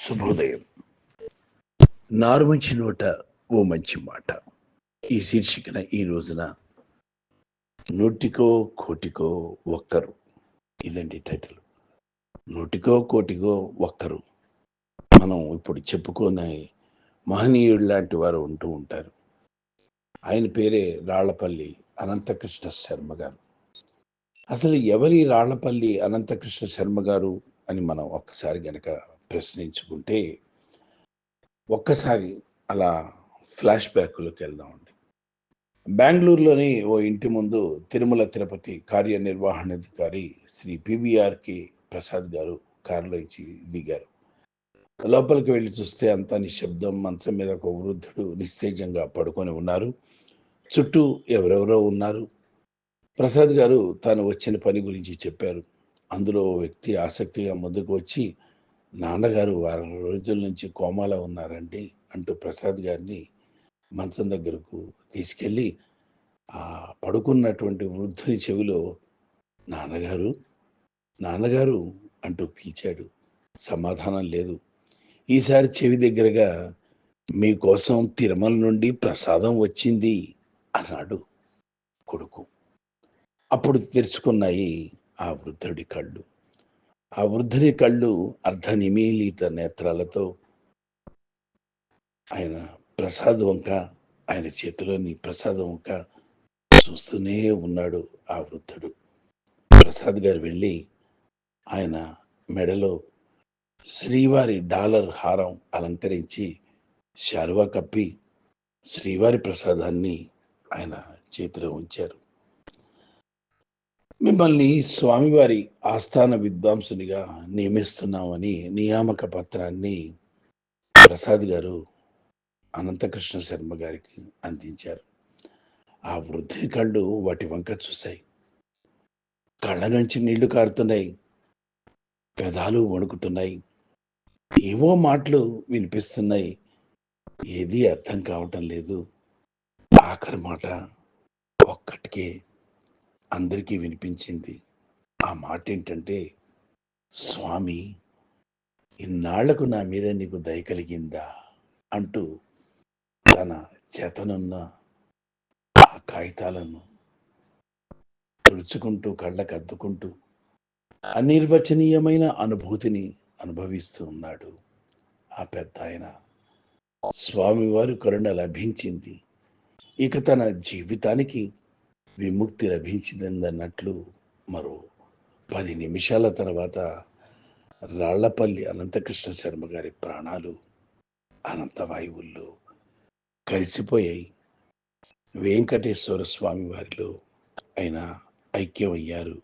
శుభోదయం. నారు మంచి నోట ఓ మంచి మాట. ఈ శీర్షికన ఈ రోజున నూటికో కోటికో ఒక్కరు. ఇదండి టైటిల్. నూటికో కోటికో ఒక్కరు. మనం ఇప్పుడు చెప్పుకునే మహనీయుడు లాంటి వారు ఉంటూ ఉంటారు. ఆయన పేరే రాళ్ళపల్లి అనంతకృష్ణ శర్మ గారు. అసలు ఎవరి రాళ్ళపల్లి అనంతకృష్ణ శర్మ గారు అని మనం ఒక్కసారి గనక ప్రశ్నించుకుంటే ఒక్కసారి అలా ఫ్లాష్ బ్యాక్లోకి వెళ్దామండి. బెంగళూరులోని ఓ ఇంటి ముందు తిరుమల తిరుపతి కార్యనిర్వహణాధికారి శ్రీ పివిఆర్కి ప్రసాద్ గారు కారులో ఇచ్చి దిగారు. లోపలికి వెళ్ళి చూస్తే అంతా నిశ్శబ్దం మంచం మీద ఒక వృద్ధుడు నిస్తేజంగా పడుకొని ఉన్నారు. చుట్టూ ఎవరెవరో ఉన్నారు. ప్రసాద్ గారు తాను వచ్చిన పని గురించి చెప్పారు. అందులో ఓ వ్యక్తి ఆసక్తిగా ముందుకు వచ్చి నాన్నగారు వారం రోజుల నుంచి కోమాలో ఉన్నారండి అంటూ ప్రసాద్ గారిని మంచం దగ్గరకు తీసుకెళ్ళి ఆ పడుకున్నటువంటి వృద్ధుని చెవిలో నాన్నగారు నాన్నగారు అంటూ పిలిచాడు. సమాధానం లేదు. ఈసారి చెవి దగ్గరగా మీకోసం తిరుమల నుండి ప్రసాదం వచ్చింది అన్నాడు కొడుకు. అప్పుడు తెరుచుకున్నాయి ఆ వృద్ధుడి కళ్ళు. ఆ వృద్ధుని కళ్ళు అర్ధ నిమీలిత నేత్రాలతో ఆయన ప్రసాద వంక ఆయన చేతిలోని ప్రసాద వంక చూస్తూనే ఉన్నాడు ఆ వృద్ధుడు. ప్రసాద్ గారు వెళ్ళి ఆయన మెడలో శ్రీవారి డాలర్ హారం అలంకరించి శాలువా కప్పి శ్రీవారి ప్రసాదాన్ని ఆయన చేతిలో ఉంచారు. మిమ్మల్ని స్వామివారి ఆస్థాన విద్వాంసునిగా నియమిస్తున్నామని నియామక పత్రాన్ని ప్రసాద్ గారు అనంతకృష్ణ శర్మ గారికి అందించారు. ఆ వృద్ధి కళ్ళు వాటి వంక చూశాయి. కళ్ళ నుంచి నీళ్ళు కారుతున్నాయి. పెదాలు వణుకుతున్నాయి. ఏవో మాటలు వినిపిస్తున్నాయి. ఏది అర్థం కావటం లేదు. ఆఖరి మాట ఒక్కటికే అందరికీ వినిపించింది. ఆ మాట ఏంటంటే స్వామి ఇన్నాళ్ళకు నా మీద నీకు దయ కలిగిందా? అంటూ తన చేతనున్న ఆ కాగితాలను తుడుచుకుంటూ కళ్ళకు అద్దుకుంటూ అనిర్వచనీయమైన అనుభూతిని అనుభవిస్తూ ఉన్నాడు ఆ పెద్ద ఆయన స్వామివారి కరుణ లభించింది. ఇక తన జీవితానికి విముక్తి లభించిందన్నట్లు మరో పది నిమిషాల తర్వాత రాళ్ళపల్లి అనంతకృష్ణ శర్మ గారి ప్రాణాలు అనంత వాయువుల్లో కలిసిపోయాయి. వెంకటేశ్వర స్వామి వారిలో ఆయన ఐక్యమయ్యారు.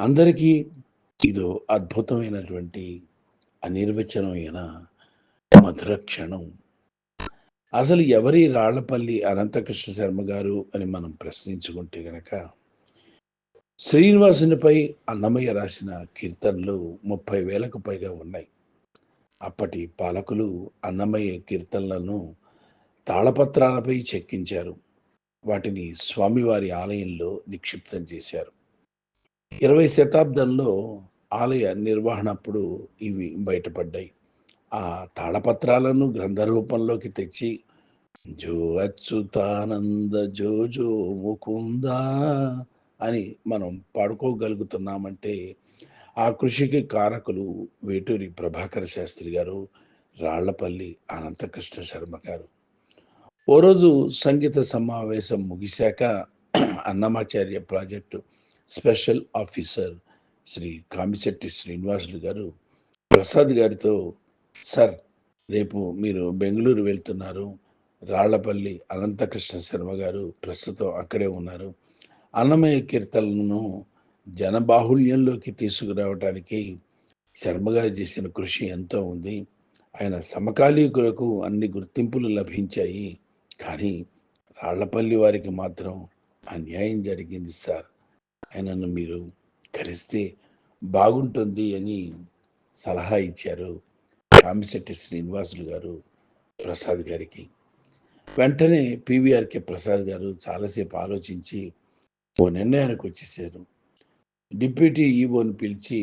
అందరికీ ఇదో అద్భుతమైనటువంటి అనిర్వచనమైన మధుర క్షణం అసలు ఎవరి రాళ్ళపల్లి అనంతకృష్ణ శర్మ గారు అని మనం ప్రశ్నించుకుంటే గనక శ్రీనివాసునిపై అన్నమయ్య రాసిన కీర్తనలు ముప్పై వేలకు పైగా ఉన్నాయి. అప్పటి పాలకులు అన్నమయ్య కీర్తనలను తాళపత్రాలపై చెక్కించారు. వాటిని స్వామివారి ఆలయంలో నిక్షిప్తం చేశారు. ఇరవై శతాబ్దంలో ఆలయ నిర్వహణప్పుడు ఇవి బయటపడ్డాయి. ఆ తాళపత్రాలను గ్రంథ రూపంలోకి తెచ్చి జో అచ్యుతానంద జో జో ముకుందా అని మనం పాడుకోగలుగుతున్నామంటే ఆ కృషికి కారకులు వేటూరి ప్రభాకర శాస్త్రి గారు రాళ్ళపల్లి అనంతకృష్ణ శర్మ గారు. ఓ రోజు సంగీత సమావేశం ముగిశాక Annamacharya project special officer Shri Kamisetti Srinivasulu గారు ప్రసాద్ గారితో సార్ రేపు మీరు బెంగళూరు వెళ్తున్నారు. రాళ్ళపల్లి అనంతకృష్ణ శర్మ గారు ప్రస్తుతం అక్కడే ఉన్నారు. అన్నమయ్య కీర్తనలను జనబాహుళ్యంలోకి తీసుకురావడానికి శర్మ గారు చేసిన కృషి ఎంతో ఉంది. ఆయన సమకాలీకులకు అన్ని గుర్తింపులు లభించాయి. కానీ రాళ్ళపల్లి వారికి మాత్రం అన్యాయం జరిగింది సార్. ఆయనను మీరు కలిస్తే బాగుంటుంది అని సలహా ఇచ్చారు. కామిశెట్టి శ్రీనివాసులు గారు ప్రసాద్ గారికి. వెంటనే పివిఆర్కే ప్రసాద్ గారు చాలాసేపు ఆలోచించి ఓ నిర్ణయానికి వచ్చేసారు. డిప్యూటీ ఈవోని పిలిచి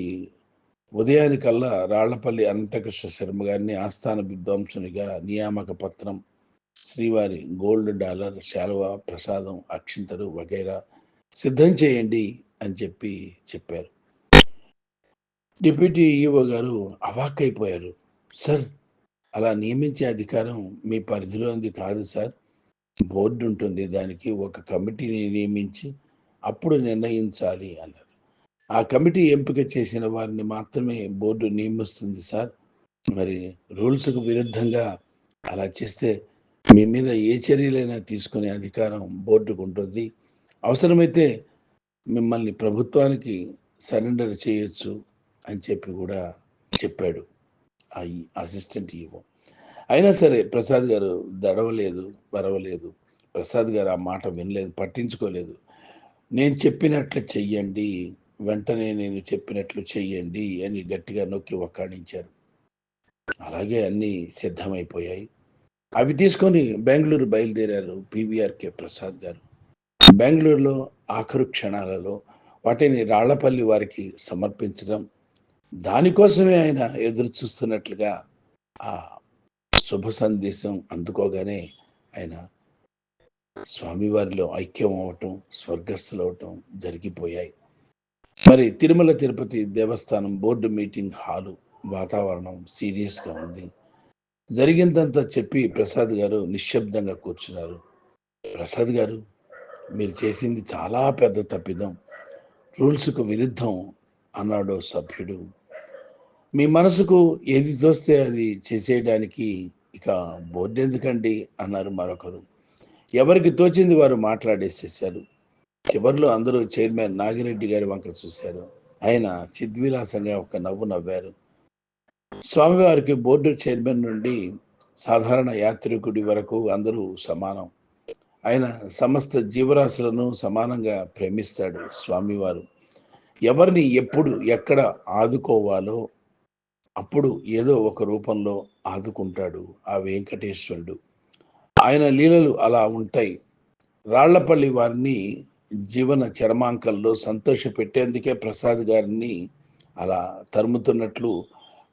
ఉదయానికల్లా రాళ్ళపల్లి అనంతకృష్ణ శర్మ గారిని ఆస్థాన విద్వాంసునిగా నియామక పత్రం శ్రీవారి గోల్డ్ డాలర్ శాలువ ప్రసాదం అక్షింతలు వగైరా సిద్ధం చేయండి అని చెప్పి చెప్పారు. డిప్యూటీ ఈఓ గారు అవాక్కైపోయారు. సార్. అలా నియమించే అధికారం మీ పరిధిలో ఉంది కాదు సార్. బోర్డు ఉంటుంది. దానికి ఒక కమిటీని నియమించి అప్పుడు నిర్ణయించాలి అన్నారు. ఆ కమిటీ ఎంపిక చేసిన వారిని మాత్రమే బోర్డు నియమిస్తుంది సార్. మరి రూల్స్కు విరుద్ధంగా అలా చేస్తే మీ మీద ఏ చర్యలైనా తీసుకునే అధికారం బోర్డుకు ఉంటుంది. అవసరమైతే మిమ్మల్ని ప్రభుత్వానికి సరెండర్ చేయొచ్చు అని చెప్పి కూడా చెప్పాడు. అసిస్టెంట్ ఈవో అయినా సరే ప్రసాద్ గారు దడవలేదు వరవలేదు ప్రసాద్ గారు ఆ మాట వినలేదు పట్టించుకోలేదు. నేను చెప్పినట్లు చెయ్యండి వెంటనే నేను చెప్పినట్లు చెయ్యండి అని గట్టిగా నొక్కి ఒక్కాడించారు అలాగే అన్నీ సిద్ధమైపోయాయి. అవి తీసుకొని బెంగళూరు బయలుదేరారు పివిఆర్కే ప్రసాద్ గారు. బెంగళూరులో ఆఖరు క్షణాలలో వాటిని రాళ్ళపల్లి వారికి సమర్పించడం దానికోసమే ఆయన ఎదురు చూస్తున్నట్లుగా ఆ శుభ సందేశం అందుకోగానే ఆయన స్వామివారిలో ఐక్యం అవటం స్వర్గస్థులు అవటం జరిగిపోయాయి. మరి తిరుమల తిరుపతి దేవస్థానం బోర్డు మీటింగ్ హాలు వాతావరణం సీరియస్గా ఉంది. జరిగిందంతా చెప్పి ప్రసాద్ గారు నిశ్శబ్దంగా కూర్చున్నారు. ప్రసాద్ గారు మీరు చేసింది చాలా పెద్ద తప్పిదం. రూల్స్కు విరుద్ధం అన్నాడు సభ్యుడు. మీ మనసుకు ఏది తోస్తే అది చేసేయడానికి ఇక బోర్డు ఎందుకండి అన్నారు మరొకరు. ఎవరికి తోచింది వారు మాట్లాడేసేసారు చివరిలో అందరూ చైర్మన్ నాగిరెడ్డి గారి వంక చూశారు. ఆయన చిద్విలాసంగా ఒక నవ్వు నవ్వారు. స్వామివారికి బోర్డు చైర్మన్ నుండి సాధారణ యాత్రికుడి వరకు అందరూ సమానం. ఆయన సమస్త జీవరాశులను సమానంగా ప్రేమిస్తాడు స్వామివారు. ఎవరిని ఎప్పుడు ఎక్కడ ఆదుకోవాలో అప్పుడు ఏదో ఒక రూపంలో ఆదుకుంటాడు ఆ వెంకటేశ్వరుడు. ఆయన లీలలు అలా ఉంటాయి. రాళ్ళపల్లి వారిని జీవన చర్మాంకంలో సంతోష పెట్టేందుకే ప్రసాద్ గారిని అలా తరుముతున్నట్లు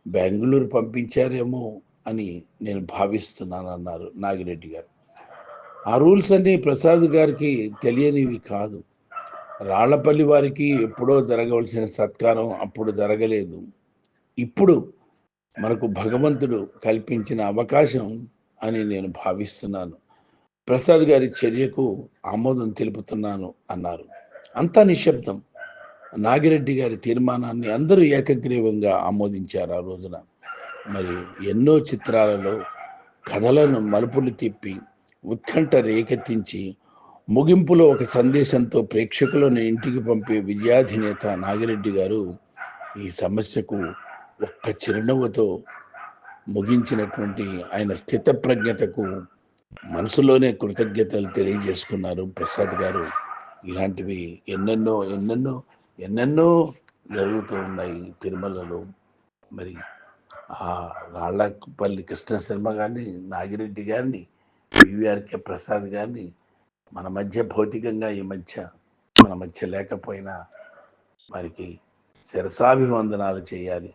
బెంగళూరు పంపించారేమో అని నేను భావిస్తున్నాను అన్నారు నాగిరెడ్డి గారు. ఆ రూల్స్ అన్నీ ప్రసాద్ గారికి తెలియనివి కాదు. రాళ్ళపల్లి వారికి ఎప్పుడో జరగవలసిన సత్కారం అప్పుడు జరగలేదు. ఇప్పుడు మనకు భగవంతుడు కల్పించిన అవకాశం అని నేను భావిస్తున్నాను. ప్రసాద్ గారి చర్యకు ఆమోదం తెలుపుతున్నాను అన్నారు. అంతా నిశ్శబ్దం. నాగిరెడ్డి గారి తీర్మానాన్ని అందరూ ఏకగ్రీవంగా ఆమోదించారు ఆ రోజున. మరి ఎన్నో చిత్రాలలో కథలను మలుపులు తిప్పి ఉత్కంఠ రేకెత్తించి ముగింపులో ఒక సందేశంతో ప్రేక్షకులను ఇంటికి పంపే విద్యాధినేత నాగిరెడ్డి గారు ఈ సమస్యకు ఒక్క చిరునవ్వుతో ముగించినటువంటి ఆయన స్థితప్రజ్ఞతకు మనసులోనే కృతజ్ఞతలు తెలియజేసుకున్నారు ప్రసాద్ గారు. ఇలాంటివి ఎన్నెన్నో ఎన్నెన్నో ఎన్నెన్నో జరుగుతూ ఉన్నాయి తిరుమలలో. మరి ఆ రాళ్ళపల్లి కృష్ణశర్మ గారిని నాగిరెడ్డి గారిని పివిఆర్కే ప్రసాద్ గారిని మన మధ్య భౌతికంగా ఈ మధ్య మన మధ్య లేకపోయినా వారికి శిరసాభివందనాలు చేయాలి.